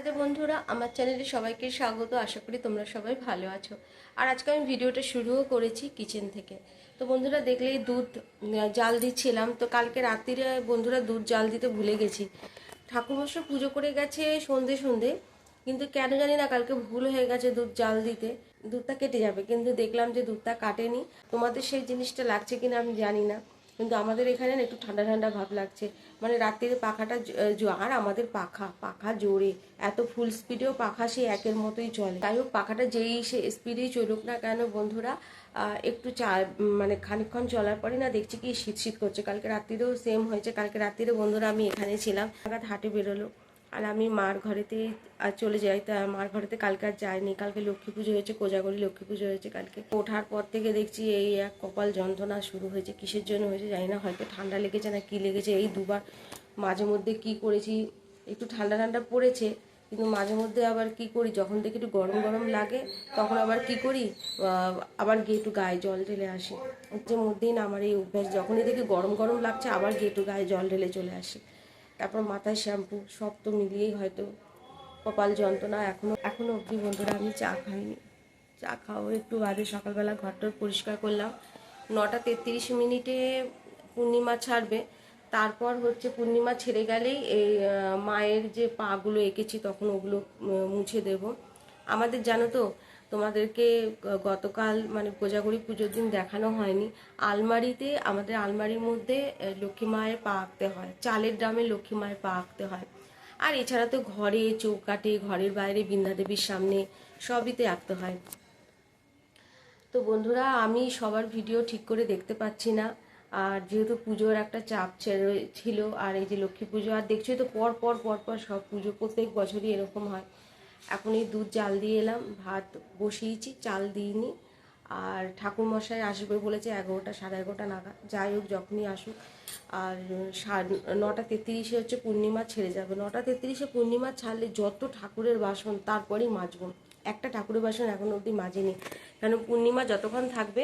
রাধে বন্ধুরা, আমার চ্যানেলে সবাইকে স্বাগত। আশা করি তোমরা সবাই ভালো আছো। আর আজকে আমি ভিডিওটা শুরুও করেছি কিচেন থেকে। তো বন্ধুরা, দেখলেই দুধ জাল দিচ্ছিলাম। তো কালকে রাত্রিরে বন্ধুরা দুধ জাল দিতে ভুলে গেছি। ঠাকুরমশাই পুজো করে গেছে সন্ধে সন্ধে, কিন্তু কেন জানি না কালকে ভুল হয়ে গেছে দুধ জাল দিতে। দুধটা কেটে যাবে, কিন্তু দেখলাম যে দুধটা কাটেনি। তোমাদের সেই জিনিসটা লাগছে কিনা আমি জানি না। কিন্তু আমাদের এখানে একটু ঠান্ডা ঠান্ডা ভাব লাগছে। মানে রাত্রিরে পাখাটা আর আমাদের পাখা পাখা জোরে। এত ফুল স্পিডেও পাখা সেই একের মতোই চলে। তাই হোক, পাখাটা যেই সে স্পিডেই চলুক না কেন বন্ধুরা একটু চা মানে খানিক্ষণ চলার পরে না দেখছি কি শীত শীত করছে। কালকে রাত্রিরেও সেম হয়েছে। কালকে রাত্রিরে বন্ধুরা আমি এখানে ছিলাম। হাটে বেরোলো। আর আমি মার ঘরেতে, আর চলে যাই, তা মার ঘরেতে কালকে আর যাইনি। কালকে লক্ষ্মী পুজো হয়েছে, কোজাগরি লক্ষ্মী পুজো হয়েছে কালকে। ওঠার পর থেকে দেখছি এই এক কপাল যন্ত্রণা শুরু হয়েছে, কিসের জন্য হয়েছে জানি না, হয়তো ঠান্ডা লেগেছে না কি লেগেছে। এই দুবার মাঝে মধ্যে কি করেছি, একটু ঠান্ডা ঠান্ডা পড়েছে, কিন্তু মাঝে মধ্যে আবার কি করি, যখন দেখি একটু গরম গরম লাগে, তখন আবার কি করি আবার গিয়ে একটু গায়ে জল ঢেলে আসি। হচ্ছে মধ্যেই না আমার এই অভ্যাস, যখনই দেখি গরম গরম লাগছে, আবার গিয়ে একটু গায়ে জল ঢেলে চলে আসি। তারপর মাথায় শ্যাম্পু, সব তো মিলিয়েই হয়তো কপাল যন্ত্রণা এখনও এখনও অবধি বন্ধুরা আমি চা খাইনি। চা খাওয়া একটু বাদে সকালবেলা ঘরটা পরিষ্কার করলাম। নটা তেত্রিশ মিনিটে পূর্ণিমা ছাড়বে। তারপর হচ্ছে পূর্ণিমা ছেড়ে গেলেই এই মায়ের যে পাগুলো এঁকেছি তখন ওগুলো মুছে দেব। আমাদের জানো তো তোমাদেরকে গতকাল মানে কোজাগরি পুজোর দিন দেখানো হয়নি। আলমারিতে, আমাদের আলমারির মধ্যে লক্ষ্মী মায়ের পা আঁকতে হয়। চালের ড্রামে লক্ষ্মী মায়ের পা আঁকতে হয়। আর এছাড়া তো ঘরে চৌকাটে ঘরের বাইরে বৃন্দাদেবীর সামনে সবইতে আঁকতে হয়। তো বন্ধুরা, আমি সবার ভিডিও ঠিক করে দেখতে পাচ্ছি না। আর যেহেতু পুজোর একটা চাপ ছিল, আর এই যে লক্ষ্মী পুজো, আর দেখছোই তো পর পর পর পর সব পুজো প্রত্যেক বছরই এরকম হয়। এখন এই দুধ জাল দিয়ে এলাম, ভাত বসিয়েছি, চাল দিইনি। আর ঠাকুর মশাই আসবে বলেছে এগারোটা, সাড়ে এগারোটা নাগাদ। যাই হোক, যখনই আসুক। আর নটা তেত্রিশে হচ্ছে পূর্ণিমা, ছেড়ে যাবে। নটা তেত্রিশে পূর্ণিমা ছাড়লে যত ঠাকুরের বাসন, তারপরেই মাজবো। একটা ঠাকুরের বাসন এখন অবধি মাজেনি। কেন, পূর্ণিমা যতক্ষণ থাকবে,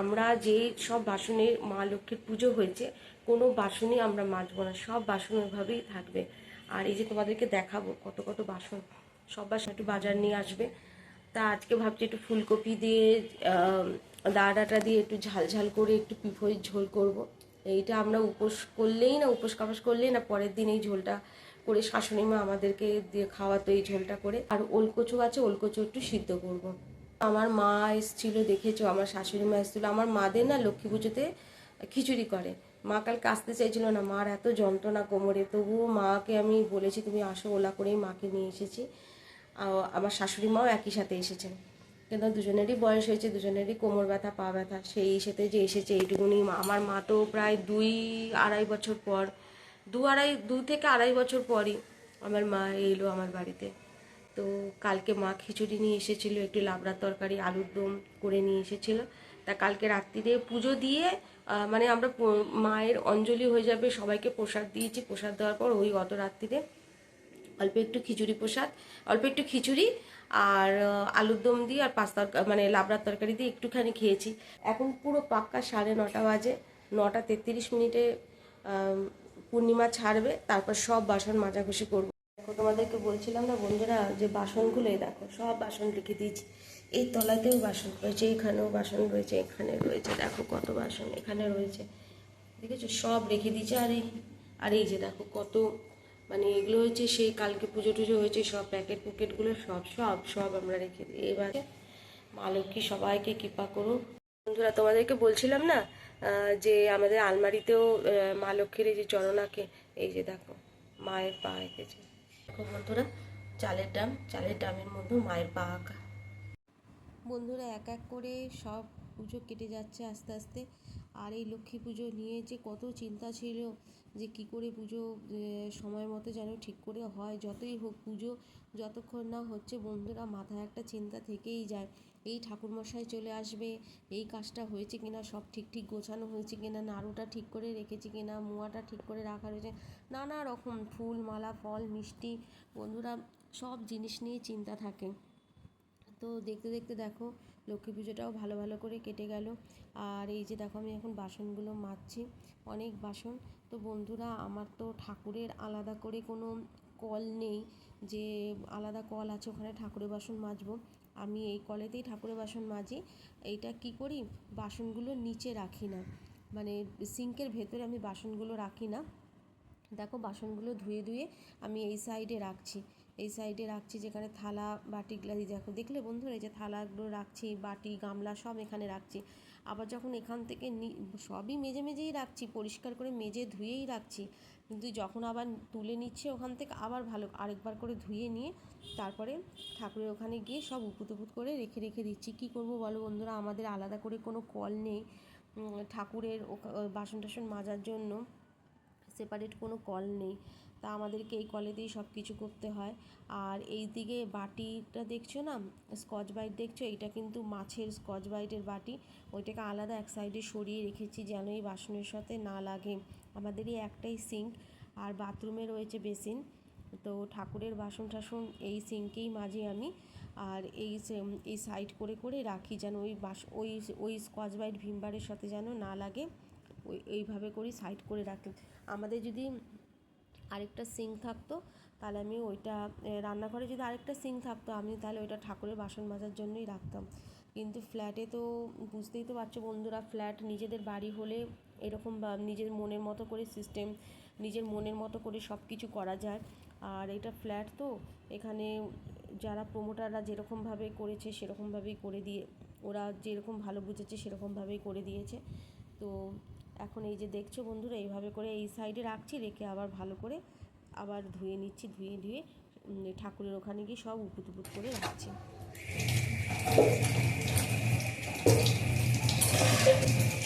আমরা যে সব বাসনের মা লক্ষ্মীর পুজো হয়েছে, কোনো বাসনই আমরা মাজবো না। সব বাসন ওইভাবেই থাকবে। আর এই যে তোমাদেরকে দেখাবো কত কত বাসন। সব বাসন একটু বাজার নিয়ে আসবে। তা আজকে ভাবছি একটু ফুলকপি দিয়ে আহ, দা ডাটা দিয়ে একটু ঝাল ঝাল করে একটু পিফই ঝোল করব। এইটা আমরা উপোস করলেই না উপোস কাপাস করলেই না পরের দিন এই ঝোলটা করে শাশুড়ি মা আমাদেরকে দিয়ে খাওয়াতো এই ঝোলটা করে। আর ওলকচু আছে ওলকচু একটু সিদ্ধ করব। আমার মা এসেছিল দেখেছ? আমার শাশুড়ি মা এসেছিল। আমার মাদের না লক্ষ্মী পুজোতে খিচুড়ি করে। মা কালকে আসতে চাইছিল না। মার এত যন্ত্রণা কোমরে। তবুও মাকে আমি বলেছি তুমি আসো ওলা করেই মাকে নিয়ে এসেছি। আমার শাশুড়ি মাও একই সাথে এসেছেন কিন্তু দুজনেরই বয়স হয়েছে, দুজনেরই কোমর ব্যথা, পা ব্যথা, সেই সাথে যে এসেছে এইটুকুনি। আমার মা তো প্রায় দুই আড়াই বছর পর, দু আড়াই, দু থেকে আড়াই বছর পরই আমার মা এলো আমার বাড়িতে। তো কালকে মা খিচুড়ি নিয়ে এসেছিল, একটু লাবড়ার তরকারি, আলুর দম করে নিয়ে এসেছিল। তা কালকে রাত্রিরে পুজো দিয়ে মানে আমরা মায়ের অঞ্জলি হয়ে যাবে, সবাইকে প্রসাদ দিয়েছি। প্রসাদ দেওয়ার পর ওই গত রাত্রিরে অল্প একটু খিচুড়ি প্রসাদ, অল্প একটু খিচুড়ি আর আলুর দম দিয়ে আর পাস্তা মানে লাবড়ার তরকারি দিয়ে একটুখানি খেয়েছি। এখন পুরো পাক্কা সাড়ে নটা বাজে, নটা তেত্রিশ মিনিটে পূর্ণিমা ছাড়বে, তারপর সব বাসন মাজাঘষি করব। দেখো, তোমাদেরকে বলছিলাম না বন্ধুরা যে বাসনগুলো দেখো, সব বাসন রেখে দিয়েছি। এই তলাতেও বাসন রয়েছে, এখানেও বাসন রয়েছে, এখানে রয়েছে, দেখো কত বাসন এখানে রয়েছে। দেখেছ? সব রেখে দিয়েছে, আর এই আর এই যে দেখো কত মানে এগুলো হচ্ছে সেই কালকে পুজো টুজো হয়েছে, সব প্যাকেট প্যাকেটগুলো সব সব সব আমরা রেখে দিই। এবারে মা লক্ষ্মী সবাইকে কৃপা করুক। বন্ধুরা, তোমাদেরকে বলছিলাম না যে আমাদের আলমারিতেও মা লক্ষ্মীর এই যে চরণাকে এই যে দেখো, মায়ের পা এঁকেছে। বন্ধুরা, চালের ডাম, চালের ডামের মধ্যে মায়ের পা আঁকা। বন্ধুরা, এক এক করে সব পুজো কেটে যাচ্ছে আস্তে আস্তে। আর এই লক্ষ্মী পুজো নিয়ে যে কত চিন্তা ছিল যে কি করে পুজো সময় মতো যেন ঠিক করে হয়। যতই হোক পুজো যতক্ষণ না হচ্ছে বন্ধুরা, মাথায় একটা চিন্তা থেকেই যায়। এই ঠাকুরমশাই চলে আসবে, এই কাজটা হয়েছে কিনা, সব ঠিক ঠিক গোছানো হয়েছে কিনা, নাড়ুটা ঠিক করে রেখেছি কিনা, মোয়াটা ঠিক করে রাখা রয়েছে নানা রকম ফুল, মালা, ফল, মিষ্টি, বন্ধুরা সব জিনিস নিয়ে চিন্তা থাকে। তো দেখতে দেখতে দেখো লক্ষ্মী পুজোটাও ভালো ভালো করে কেটে গেল। আর এই যে দেখো আমি এখন বাসনগুলো মাজছি, অনেক বাসন। তো বন্ধুরা, আমার তো ঠাকুরের আলাদা করে কোনো কল নেই যে আলাদা কল আছে, ওখানে ঠাকুরের বাসন মাজবো। আমি এই কলেতেই ঠাকুরের বাসন মাজি। এইটা কি করি? বাসনগুলো নিচে রাখি না। মানে সিঙ্কের ভেতরে আমি বাসনগুলো রাখি না। দেখো, বাসনগুলো ধুয়ে ধুয়ে আমি এই সাইডে রাখছি। এই সাইডে রাখছি যেখানে থালা, বাটি, গ্লাস দেখো। দেখলে বন্ধুরা এই যে থালাগুলো রাখছি, বাটি, গামলা সব এখানে রাখছি। আবার যখন এখান থেকে সবই মেজে মেজেই রাখছি, পরিষ্কার করে মেজে ধুয়েই রাখছি। কিন্তু যখন আবার তুলে নিচ্ছে ওখান থেকে আবার ভালো আরেকবার করে ধুয়ে নিয়ে তারপরে ঠাকুরের ওখানে গিয়ে সব উপুত উপুত করে রেখে রেখে দিচ্ছি। কী করব বলো বন্ধুরা? আমাদের আলাদা করে কোনো কল নেই। ঠাকুরের বাসন টাসন মাজার জন্য সেপারেট কোনো কল নেই। তা আমাদেরকে এই কলেতেই সব কিছু করতে হয়। আর এই দিকে বাটিটা দেখছ না? স্কচ বাইট দেখছ? এইটা কিন্তু মাছের স্কচ বাইটের বাটি। ওইটাকে আলাদা এক সাইডে সরিয়ে রেখেছি যেন এই বাসনের সাথে না লাগে। আমাদেরই একটাই সিঙ্ক। আর বাথরুমে রয়েছে বেসিন। তো ঠাকুরের বাসন টাসন এই সিঙ্কেই মাঝে আমি। আর এই এই সাইড করে করে রাখি যেন ওই বাস, ওই ওই স্কচ বাইট ভিমবারের সাথে যেন না লাগে। ওই, এইভাবে করি সাইড করে রাখি। আমাদের যদি আরেকটা সিঙ্ক থাকতো, তাহলে আমি ওইটা রান্নাঘরে যদি আরেকটা সিঙ্ক থাকতো, আমি তাহলে ওইটা ঠাকুরের বাসন মাজার জন্যই রাখতাম। কিন্তু ফ্ল্যাটে তো বুঝতেই তো পারছ বন্ধুরা, ফ্ল্যাট নিজেদের বাড়ি হলে এরকম বা নিজের মনের মতো করে সিস্টেম নিজের মনের মতো করে সব কিছু করা যায়। আর এটা ফ্ল্যাট তো, এখানে যারা প্রমোটাররা যেরকমভাবে করেছে, সেরকমভাবেই করে দিয়ে, ওরা যেরকম ভালো বুঝেছে, সেরকমভাবেই করে দিয়েছে। তো এখন এই যে দেখছ বন্ধুরা, এইভাবে করে এই সাইডে রাখছি, রেখে আবার ভালো করে আবার ধুয়ে নিচ্ছি, ধুয়ে ধুয়ে ঠাকুরের ওখানে গিয়ে সব উপুট উপুট করে রাখছি। জল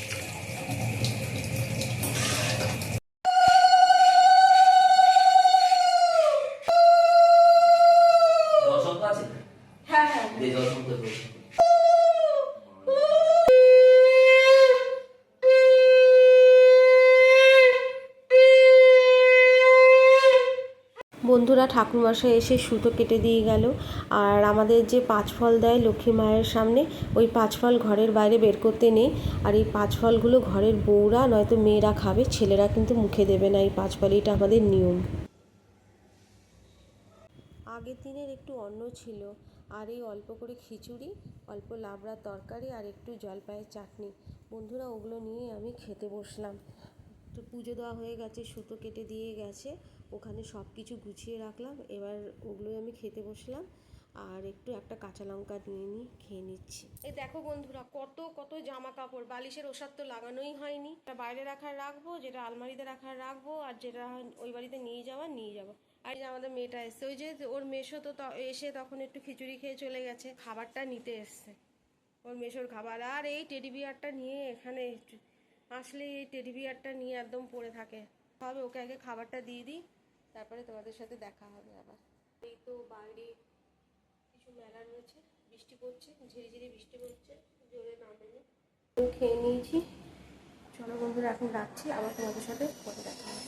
বন্ধুরা ঠাকুরমশাই এসে সুতো কেটে দিয়ে গেল। আর আমাদের যে পাঁচ ফল দেয় লক্ষ্মী মায়ের সামনে, ওই পাঁচ ফল ঘরের বাইরে বের করতে নেই। আর এই পাঁচ ফলগুলো ঘরের বউরা, নয়তো মেয়েরা খাবে, ছেলেরা কিন্তু মুখে দেবে না এই পাঁচ ফল এটা আমাদের নিয়ম। আগের দিনের একটু অন্ন ছিল, আর এই অল্প করে খিচুড়ি, অল্প লাবড়ার তরকারি আর একটু জলপাইয়ের চাটনি। বন্ধুরা ওগুলো নিয়ে আমি খেতে বসলাম। তো পুজো দেওয়া হয়ে গেছে, সুতো কেটে দিয়ে গেছে, ওখানে সব কিছু গুছিয়ে রাখলাম, এবার ওগুলোই আমি খেতে বসলাম, আর একটু একটা কাঁচা লঙ্কা নিয়ে নিই খেয়ে নিচ্ছি। এই দেখো বন্ধুরা, কত কত জামা কাপড়, বালিশের ওষার তো লাগানোই হয়নি। বাইরে রাখার রাখব, যেটা আলমারিতে রাখার রাখব, আর যেটা ওই বাড়িতে নিয়ে যাওয়ার নিয়ে যাব। আর যে আমাদের মেয়েটা এসছে, ওই যে ওর মেশো তো এসে তখন একটু খিচুড়ি খেয়ে চলে গেছে, খাবারটা নিতে এসছে। ওর মেশোর খাবার, আর এই টেডি বিয়ারটা নিয়ে এখানে আসলে এই টেডি বিয়ারটা নিয়ে একদম পড়ে থাকে। হবে, ওকে আগে খাবারটা দিয়ে দিই, তারপরে তোমাদের সাথে দেখা হবে আবার। এই তো বাইরে কিছু মেলা রয়েছে, বৃষ্টি পড়ছে ঝিরি ঝিরি বৃষ্টি পড়ছে, জোরে নামেনি খেয়ে নিয়েছি। চলো বন্ধুরা, এখন রাখছি আবার তোমাদের সাথে পরে দেখা হবে।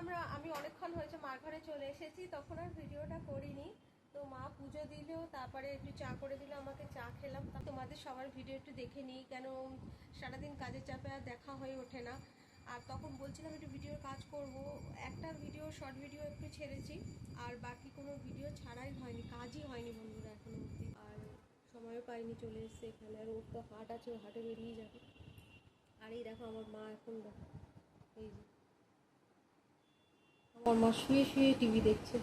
আমরা, আমি অনেকক্ষণ হয়েছে, মার ঘরে চলে এসেছি, তখন আর ভিডিওটা করিনি। তো মা পুজো দিল, তারপরে একটু চা করে দিল, আমাকে চা খেলাম। তা তোমাদের সবার ভিডিও একটু দেখে নিই, কেন সারাদিন কাজের চাপে আর দেখা হয়ে ওঠে না। আর তখন বলছিলাম একটু ভিডিওর কাজ করব, একটা ভিডিও, শর্ট ভিডিও একটু ছেড়েছি, আর বাকি কোনো ভিডিও ছাড়াই হয়নি, কাজই হয়নি বন্ধুরা এখনও অবধি। আর সময়ও পাইনি চলে এসছে এখানে, আর ওর তো হাট আছে, ও হাটে বেরিয়ে যাবে। আর এই দেখো আমার মা এখন দেখো, এই যে। আমার মা শুয়ে শুয়ে টিভি দেখছে।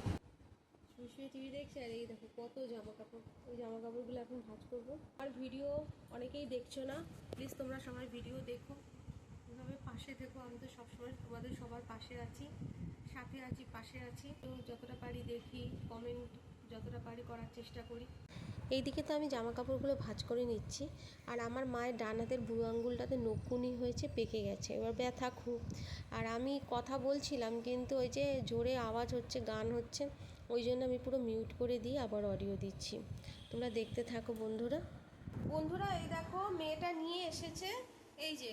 শুয়ে টিভি দেখছে? আর এই দেখো, কত জামা কাপড় ওই জামা কাপড়গুলো এখন ভাঁজ করব। আর ভিডিও অনেকেই দেখছ না। প্লিজ তোমরা সবাই ভিডিও দেখো। এভাবে পাশে থেকো। আমি তো সবসময় তোমাদের সবার পাশে আছি। সাথে আছি, পাশে আছি। তো যতটা পারি দেখি কমেন্ট যতটা পারি করার চেষ্টা করি। এইদিকে তো আমি জামা কাপড়গুলো ভাঁজ করে নিচ্ছি। আর আমার মায়ের ডান হাতের বুড়ো আঙ্গুলটাতে নকুনি হয়েছে, পেকে গেছে। এবার ব্যথা খুব। আর আমি কথা বলছিলাম, কিন্তু ওই যে জোরে আওয়াজ হচ্ছে, গান হচ্ছে। ওই জন্য আমি পুরো মিউট করে দিয়ে আবার অডিও দিচ্ছি। তোমরা দেখতে থাকো বন্ধুরা। বন্ধুরা এই দেখো মেয়েটা নিয়ে এসেছে এই যে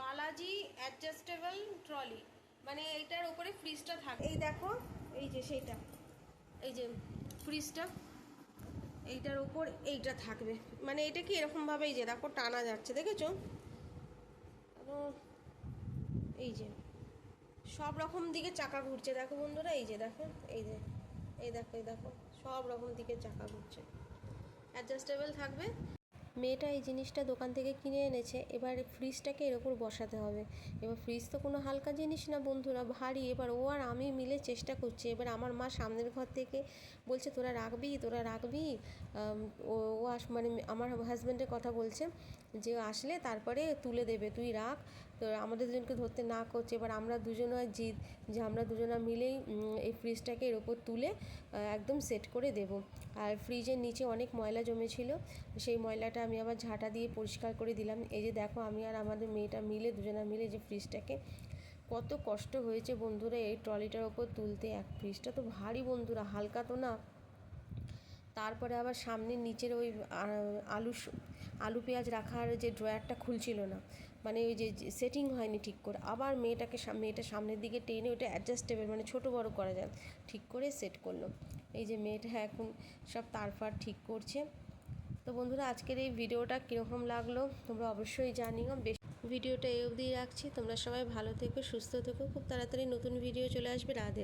বালাজি অ্যাডজাস্টেবল ট্রলি মানে এইটার উপরে ফ্রিজটা থাকে। এই দেখো এই যে সেইটা। এই যে ফ্রিজটা এইটার ওপর এইটা থাকবে। মানে এটা কি এরকমভাবে এই যে দেখো টানা যাচ্ছে দেখেছ? এই যে সব রকম দিকে চাকা ঘুরছে। দেখো বন্ধুরা এই যে দেখো এই যে। এই দেখো এই দেখো, সব রকম দিকে চাকা ঘুরছে। অ্যাডজাস্টেবল থাকবে। মেয়েটা এই জিনিসটা দোকান থেকে কিনে এনেছে। এবার ফ্রিজটাকে এর ওপর বসাতে হবে। এবার ফ্রিজ তো কোনো হালকা জিনিস না, বন্ধুরা, ভারী। এবার ও আর আমি মিলে চেষ্টা করছি। এবার আমার মা সামনের ঘর থেকে বলছে, তোরা রাখবি তোরা রাখবি। ও আস মানে আমার হাজব্যান্ডের কথা বলছে। যে আসলে তারপরে তুলে দেবে, তুই রাখ। তো আমাদের দুজনকে ধরতে না করছে, এবার আমরা দুজনে জিদ যে আমরা দুজনা মিলেই এই ফ্রিজটাকে এর ওপর তুলে একদম সেট করে দেব। আর ফ্রিজের নিচে অনেক ময়লা জমেছিল, সেই ময়লাটা আমি আবার ঝাঁটা দিয়ে পরিষ্কার করে দিলাম। এই যে দেখো, আমি আর আমাদের মেয়েটা মিলে, দুজনা মিলে যে ফ্রিজটাকে কত কষ্ট হয়েছে বন্ধুরা, এই ট্রলিটার ওপর তুলতে। এক ফ্রিজটা তো ভারী বন্ধুরা, হালকা তো না। তারপরে আবার সামনের নিচের ওই আলু আলু পেঁয়াজ রাখার যে ড্রয়ারটা খুলছিল না মানে ওই যে সেটিং হয়নি ঠিক করে, আবার মেয়েটাকে মেয়েটা সামনের দিকে টেনে ওটা অ্যাডজাস্টেবল মানে ছোট বড় করা যায়, ঠিক করে সেট করল। এই যে মেয়েটা এখন সব তারফার ঠিক করছে। তো বন্ধুরা, আজকের এই ভিডিওটা কীরকম লাগল তোমরা অবশ্যই জানিও। বেশ, ভিডিওটা এই অবধি রাখছি। তোমরা সবাই ভালো থেকো, সুস্থ থেকো। খুব তাড়াতাড়ি নতুন ভিডিও চলে আসবে। রাধে